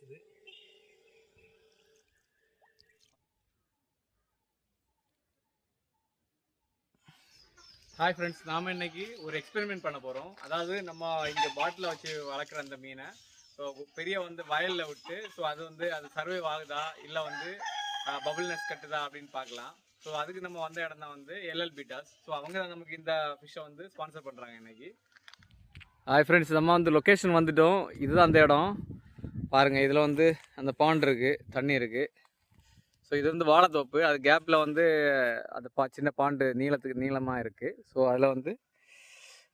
கிடச்சிது hi friends நாம இன்னைக்கு ஒரு எக்ஸ்பெரிமெண்ட் பண்ண போகிறோம் அதாவது நம்ம இங்கே பாட்டில் வச்சு வளர்க்குற அந்த மீனை. ஸோ பெரிய வந்து வயலில் விட்டு ஸோ அது வந்து அது சர்வே ஆகுதா? இல்லை வந்து பபுள் நெஸ் கட்டுதா அப்படின்னு பார்க்கலாம். ஸோ அதுக்கு நம்ம வந்த இடம் தான் வந்து எல்எல் பீட்டாஸ் ஸோ அவங்க தான் நமக்கு இந்த ஃபிஷ்ஷை வந்து ஸ்பான்சர் பண்ணுறாங்க இன்னைக்கு. ஹாய் ஃப்ரெண்ட்ஸ் நம்ம வந்து லொக்கேஷன் வந்துட்டோம். இதுதான் அந்த இடம். பாருங்கள் இதில் வந்து அந்த பாண்ட் இருக்குது தண்ணி இருக்குது ஸோ இது வந்து வாழைத்தோப்பு. அது கேப்பில் வந்து அந்த பா சின்ன பாண்டு நீளத்துக்கு நீளமாக இருக்குது ஸோ அதில் வந்து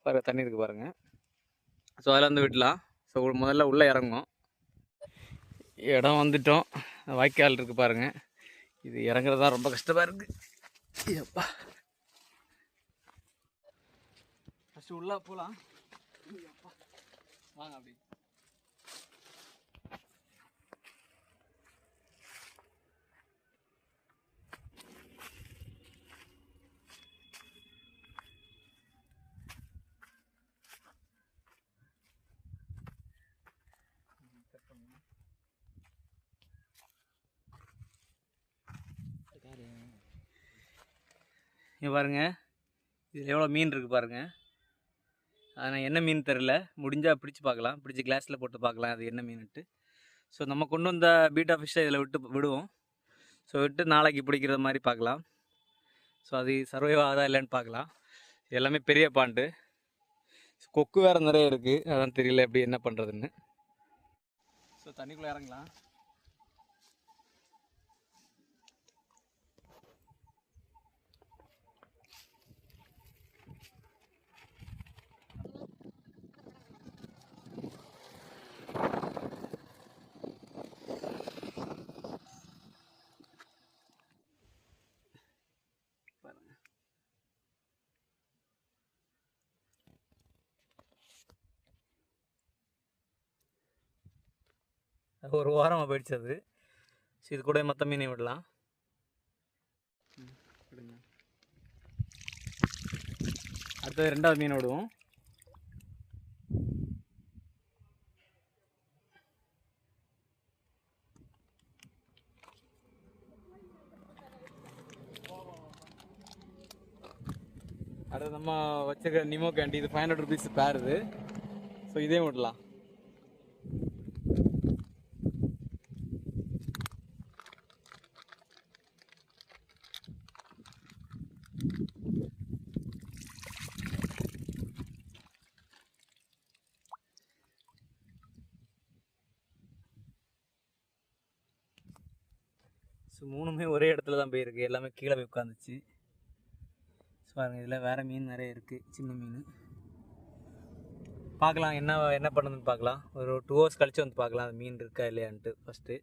பாருங்க தண்ணி இருக்குது பாருங்கள் ஸோ அதில் வந்து விடலாம். ஸோ முதல்ல உள்ளே இறங்கும் இடம் வந்துட்டோம். வாய்க்கால் இருக்குது பாருங்கள் இது இறங்குறது தான் ரொம்ப கஷ்டமாக இருக்குது எப்பா ஃபஸ்ட்டு உள்ளே போகலாம் வாங்க அப்படி. இங்கே பாருங்கள் இதில் எவ்வளோ மீன் இருக்குது பாருங்கள் ஆனால் என்ன மீன் தெரில முடிஞ்சால் பிடிச்சி பார்க்கலாம். பிடிச்சி கிளாஸில் போட்டு பார்க்கலாம் அது என்ன மீன்ட்டு ஸோ நம்ம கொண்டு வந்த பீட்டா ஃபிஷ்ஷை இதில் விட்டு விடுவோம். ஸோ விட்டு நாளைக்கு பிடிக்கிற மாதிரி பார்க்கலாம். ஸோ அது சர்வைவ் ஆகுதா இல்லைன்னு பார்க்கலாம். எல்லாமே பெரிய பாண்டு கொக்கு வேறு நிறைய இருக்குது அதான் தெரியல எப்படி என்ன பண்ணுறதுன்னு ஸோ தண்ணிக்குள்ளே இறங்கலாம். ஒரு வாரமாக போயிடுச்சு அது. ஸோ இது கூட மற்ற மீனை விடலாம். அடுத்தது ரெண்டாவது மீன் விடுவோம். அடுத்து நம்ம வச்சுருக்க நிமோ கேண்டி இது ஃபைவ் ஹண்ட்ரட் ருபீஸ் பேருது ஸோ இதையும் விடலாம். ஸோ மூணுமே ஒரே இடத்துல தான் போயிருக்கு. எல்லாமே கீழே போய் உட்காந்துச்சு. ஸோ பாருங்கள் இதில் வேறு மீன் நிறைய இருக்குது சின்ன மீன். பார்க்கலாம் என்ன என்ன பண்ணுதுன்னு பார்க்கலாம். ஒரு டூ ஹவர்ஸ் கழித்து வந்து பார்க்கலாம் அது மீன் இருக்கா இல்லையான்ட்டு ஃபஸ்ட்டு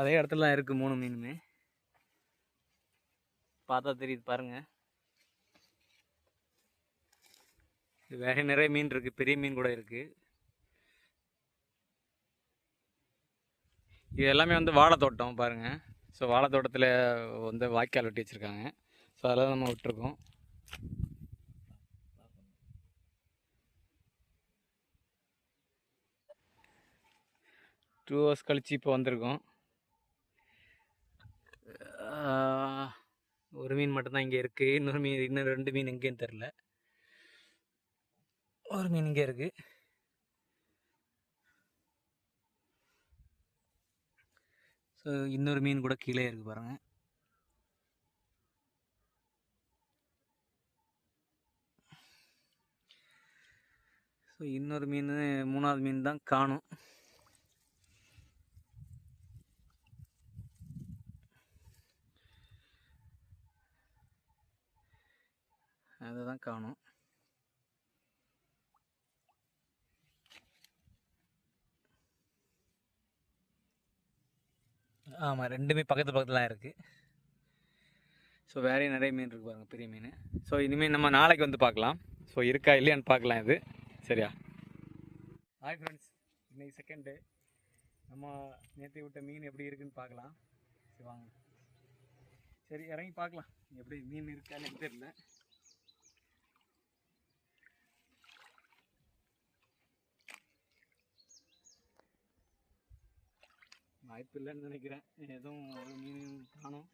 அதே இடத்துல தான் இருக்குது மூணு மீனுமே. பார்த்தா தெரியுது பாருங்கள் இது நிறைய மீன் இருக்குது பெரிய மீன் கூட இருக்குது இது எல்லாமே வந்து வாழைத்தோட்டம் பாருங்கள் ஸோ வாழைத்தோட்டத்தில் வந்து வாய்க்கால் வெட்டி வச்சுருக்காங்க. ஸோ அதெல்லாம் நம்ம விட்டுருக்கோம். டூ ஹவர்ஸ் கழித்து இப்போ வந்திருக்கோம். ஒரு மீன் மட்டும்தான் இங்கே இருக்குது இன்னொரு மீன் இன்னும் ரெண்டு மீன் எங்கேன்னு தெரில ஒரு மீன் இங்கே இருக்குது இன்னொரு மீன் கூட கீழே இருக்கு பாருங்க. ஸோ இன்னொரு மீன் மூணாவது மீன் தான் காணும். அதை தான் காணும். ஆமாம் ரெண்டுமே பக்கத்து பக்கத்தில் தான் இருக்குது ஸோ வேறையும் நிறைய மீன் இருக்கு பாருங்கள் பெரிய மீன். ஸோ இனிமேல் நம்ம நாளைக்கு வந்து பார்க்கலாம். ஸோ இருக்கா இல்லையான்னு பார்க்கலாம் இது. சரியா? ஹாய் ஃப்ரெண்ட்ஸ் இன்னைக்கு செகண்ட் டே நம்ம நேற்று விட்ட மீன் எப்படி இருக்குன்னு பார்க்கலாம். சரி வாங்க. சரி இறங்கி பார்க்கலாம். எப்படி மீன் இருக்கான்னு எனக்கு தெரியல. வாய்ப்பு இல்லைன்னு நினைக்கிறேன். எதுவும் ஒரு மீன் காணும்.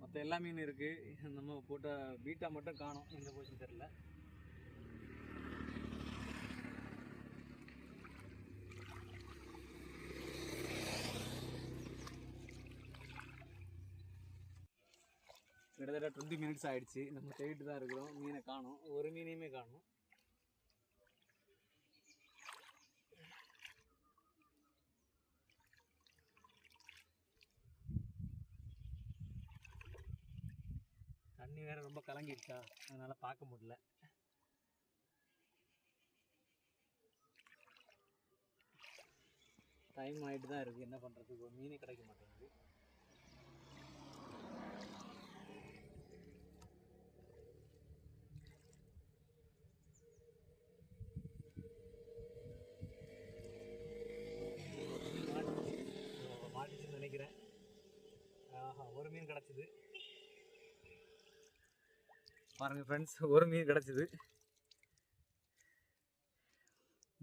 மற்ற எல்லா மீனும் இருக்குது நம்ம போட்ட பீட்டா மட்டும் காணும். எங்கே போச்சுன்னு தெரியல. கிட்டத்தட்ட டுவெண்ட்டி மினிட்ஸ் ஆயிடுச்சு. நம்ம தேடிட்டு தான் இருக்கிறோம். மீனை காணும். ஒரு மீனையுமே காணும். தண்ணி வேற ரொம்ப கலங்கிடுச்சா? அதனால பார்க்க முடியல. டைம் ஆகிட்டு தான் இருக்குது என்ன பண்ணுறதுக்கு ஒரு மீனே கிடைக்க மாட்டேங்குது. ஒரு மீன் கிடச்சிது. பாருங்கள் ஃப்ரெண்ட்ஸ் ஒரு மீன் கிடச்சிது.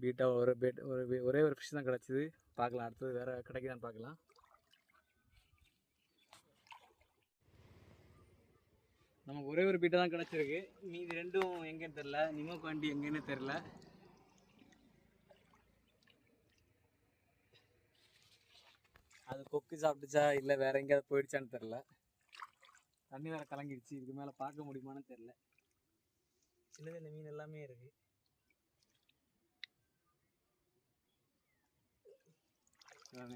பீட்டா ஒரு பேட் ஒரு ஒரே ஒரு ஃபிஷ் தான் கிடச்சிது. பார்க்கலாம் அடுத்தது வேறு கிடைக்குதான்னு பார்க்கலாம். நமக்கு ஒரே ஒரு பீட்டா தான் கிடச்சிருக்கு. மீதி ரெண்டும் எங்கேன்னு தெரில நிமோ காண்டி எங்கேன்னு தெரில அது கொக்கு சாப்பிட்டுச்சா? இல்லை வேற எங்கேயாவது போயிடுச்சான்னு தெரில தண்ணி வேற கலங்கிடுச்சு. இதுக்கு மேலே பார்க்க முடியுமான்னு தெரில சின்ன சின்ன மீன் எல்லாமே இருக்கு.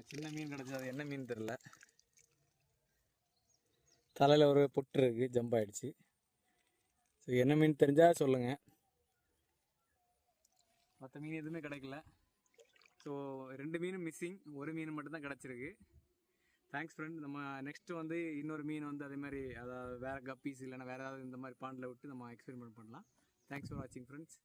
சின்ன மீன் கிடச்சது. அது என்ன மீன் தெரில தலையில் ஒரு பொட்டு இருக்கு. ஜம்ப் ஆயிடுச்சு. ஸோ என்ன மீன் தெரிஞ்சால் சொல்லுங்கள் மற்ற மீன் எதுவுமே கிடைக்கல. ஸோ ரெண்டு மீனும் மிஸ்ஸிங் ஒரு மீன் மட்டும்தான் கிடச்சிருக்கு. தேங்க்ஸ் ஃப்ரெண்ட் நம்ம நெக்ஸ்ட்டு வந்து இன்னொரு மீன் வந்து அதே மாதிரி அதாவது வேறு கப்பீஸ் இல்லைன்னா வேறு ஏதாவது இந்த மாதிரி பாண்டில் விட்டு நம்ம எக்ஸ்பெரிமெண்ட் பண்ணலாம். தேங்க்ஸ் ஃபார் வாட்சிங் ஃப்ரெண்ட்ஸ்